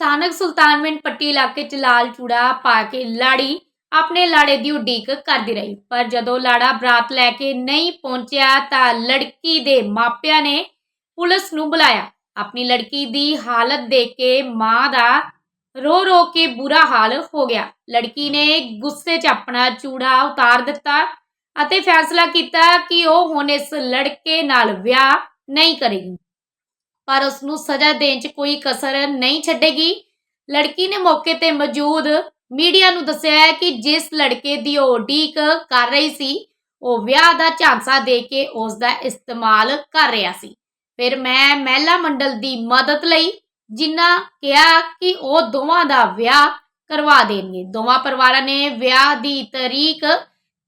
ਸਥਾਨਕ ਸੁਲਤਾਨਵਿੰਡ ਪੱਟੀ ਇਲਾਕੇ 'ਚ ਲਾਲ ਚੂੜਾ ਪਾ ਕੇ ਲਾੜੀ ਆਪਣੇ ਲਾੜੇ ਦੀ ਉਡੀਕ ਕਰਦੀ ਰਹੀ। ਪਰ ਜਦੋਂ ਲਾੜਾ ਬਰਾਤ ਲੈ ਕੇ ਨਹੀਂ ਪਹੁੰਚਿਆ ਤਾਂ ਲੜਕੀ ਦੇ ਮਾਪਿਆਂ ਨੇ ਪੁਲਿਸ ਨੂੰ ਬੁਲਾਇਆ। ਆਪਣੀ ਲੜਕੀ ਦੀ ਹਾਲਤ ਦੇਖ ਕੇ ਮਾਂ ਦਾ ਰੋ ਰੋ ਕੇ ਬੁਰਾ ਹਾਲ ਹੋ ਗਿਆ। ਲੜਕੀ ਨੇ ਗੁੱਸੇ 'ਚ ਆਪਣਾ ਚੂੜਾ ਉਤਾਰ ਦਿੱਤਾ ਅਤੇ ਫੈਸਲਾ ਕੀਤਾ ਕਿ ਉਹ ਹੁਣ ਇਸ ਲੜਕੇ ਨਾਲ ਵਿਆਹ ਨਹੀਂ ਕਰੇਗੀ। ਪਰ ਉਸ ਨੂੰ ਸਜ਼ਾ ਦੇਣ 'ਚ ਕੋਈ ਕਸਰ ਨਹੀਂ ਛੱਡੇਗੀ। ਲੜਕੀ ਨੇ ਮੌਕੇ ਤੇ ਮੌਜੂਦ ਮੀਡੀਆ ਨੂੰ ਦੱਸਿਆ ਹੈ ਕਿ ਜਿਸ ਲੜਕੇ ਦੀ ਉਹ ਉਡੀਕ ਕਰ ਰਹੀ ਸੀ, ਉਹ ਵਿਆਹ ਦਾ ਝਾਂਸਾ ਦੇ ਕੇ ਉਸ ਦਾ ਇਸਤੇਮਾਲ ਕਰ ਰਿਹਾ ਸੀ। ਫਿਰ ਮੈਂ ਮਹਿਲਾ ਮੰਡਲ ਦੀ ਮਦਦ ਲਈ ਜਿਨ੍ਹਾਂ ਕਿਹਾ ਕਿ ਉਹ ਦੋਵਾਂ ਦਾ ਵਿਆਹ ਕਰਵਾ ਦੇਣਗੇ। ਦੋਵਾਂ ਪਰਿਵਾਰਾਂ ਨੇ ਵਿਆਹ ਦੀ ਤਰੀਕ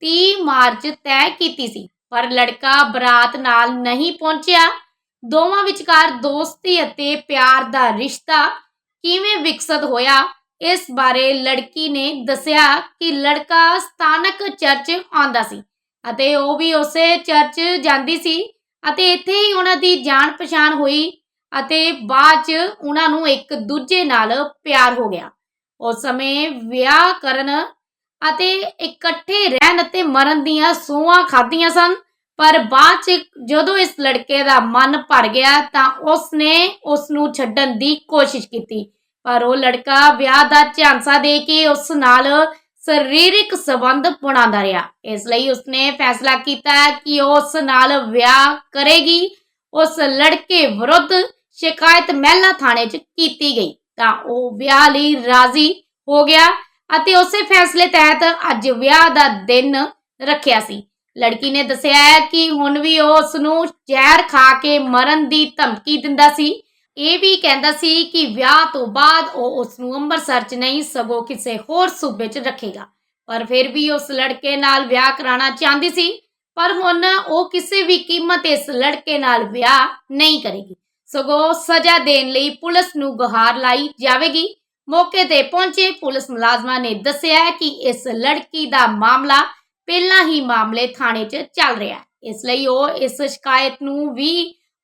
30 ਮਾਰਚ ਤੈਅ ਕੀਤੀ ਸੀ, ਪਰ ਲੜਕਾ ਬਰਾਤ ਨਾਲ ਨਹੀਂ ਪਹੁੰਚਿਆ। ਦੋਵਾਂ ਵਿਚਕਾਰ ਦੋਸਤੀ ਅਤੇ ਪਿਆਰ ਦਾ ਰਿਸ਼ਤਾ ਕਿਵੇਂ ਵਿਕਸਿਤ ਹੋਇਆ, ਇਸ ਬਾਰੇ ਲੜਕੀ ਨੇ ਦੱਸਿਆ ਕਿ ਲੜਕਾ ਸਥਾਨਕ ਚਰਚ ਆਉਂਦਾ ਸੀ ਅਤੇ ਉਹ ਵੀ ਉਸੇ ਚਰਚ ਜਾਂਦੀ ਸੀ ਅਤੇ ਇੱਥੇ ਹੀ ਉਹਨਾਂ ਦੀ ਜਾਣ ਪਛਾਣ ਹੋਈ ਅਤੇ ਬਾਅਦ ਚ ਉਹਨਾਂ ਨੂੰ ਇੱਕ ਦੂਜੇ ਨਾਲ ਪਿਆਰ ਹੋ ਗਿਆ। ਉਸ ਸਮੇਂ ਵਿਆਹ ਕਰਨ ਅਤੇ ਇਕੱਠੇ ਰਹਿਣ ਅਤੇ ਮਰਨ ਦੀਆਂ ਸੋਹਾਂ ਖਾਧੀਆਂ ਸਨ। ਪਰ ਬਾਅਦ ਚ ਜਦੋਂ ਇਸ ਲੜਕੇ ਦਾ ਮਨ ਭਰ ਗਿਆ ਤਾਂ ਉਸ ਨੇ ਉਸ ਨੂੰ ਛੱਡਣ ਦੀ ਕੋਸ਼ਿਸ਼ ਕੀਤੀ। ਪਰ ਉਹ ਲੜਕਾ ਵਿਆਹ ਦਾ ਝਾਂਸਾ ਦੇ ਕੇ ਉਸ ਨਾਲ ਸਰੀਰਕ ਸੰਬੰਧ ਬਣਾਉਂਦਾ ਰਿਹਾ। ਇਸ ਲਈ ਉਸਨੇ ਫੈਸਲਾ ਕੀਤਾ ਕਿ ਉਹ ਉਸ ਨਾਲ ਵਿਆਹ ਕਰੇਗੀ। ਉਸ ਲੜਕੇ ਵਿਰੁੱਧ ਸ਼ਿਕਾਇਤ ਮਹਿਲਾ ਥਾਣੇ 'ਚ ਕੀਤੀ ਗਈ। ਤਾਂ ਉਹ ਵਿਆਹ ਲਈ ਰਾਜ਼ੀ ਹੋ ਗਿਆ ਅਤੇ ਉਸੇ ਫੈਸਲੇ ਤਹਿਤ ਅੱਜ ਵਿਆਹ ਦਾ ਦਿਨ ਰੱਖਿਆ ਸੀ। ਲੜਕੀ ਨੇ ਦੱਸਿਆ ਹੈ ਕਿ ਹੁਣ ਵੀ ਉਹ ਉਸ ਨੂੰ ਜ਼ਹਿਰ ਖਾ ਕੇ ਮਰਨ ਦੀ ਧਮਕੀ ਦਿੰਦਾ ਸੀ। ਇਹ ਵੀ ਕਹਿੰਦਾ ਸੀ ਕਿ ਵਿਆਹ ਤੋਂ ਬਾਅਦ ਉਹ ਉਸ ਨੂੰ ਅੰਮ੍ਰਿਤਸਰ 'ਚ ਨਹੀਂ, ਸਗੋਂ ਕਿਸੇ ਹੋਰ ਸੂਬੇ 'ਚ ਰੱਖੇਗਾ। ਪਰ ਫਿਰ ਵੀ ਉਸ ਲੜਕੇ ਨਾਲ ਵਿਆਹ ਕਰਾਉਣਾ ਚਾਹੁੰਦੀ ਸੀ, ਪਰ ਹੁਣ ਉਹ ਕਿਸੇ ਵੀ ਕੀਮਤ ਇਸ ਲੜਕੇ ਨਾਲ ਵਿਆਹ ਨਹੀਂ ਕਰੇਗੀ। ਸਗੋਂ ਸਜ਼ਾ ਦੇਣ ਲਈ ਪੁਲਿਸ ਨੂੰ ਗੁਹਾਰ ਲਾਈ ਜਾਵੇਗੀ। ਮੌਕੇ ਤੇ ਪਹੁੰਚੇ ਪੁਲਿਸ ਮੁਲਾਜ਼ਮਾਂ ਨੇ ਦੱਸਿਆ ਕਿ ਇਸ ਲੜਕੀ ਦਾ ਮਾਮਲਾ ਪਹਿਲਾਂ ਹੀ ਮਾਮਲੇ ਥਾਣੇ 'ਚ ਚੱਲ ਰਿਹਾ ਇਸ ਲਈ ਉਹ ਇਸ ਸ਼ਿਕਾਇਤ ਨੂੰ ਵੀ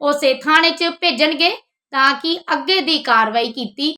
ਉਸੇ ਥਾਣੇ 'ਚ ਭੇਜਣਗੇ ਤਾਂ ਕਿ ਅੱਗੇ ਦੀ ਕਾਰਵਾਈ ਕੀਤੀ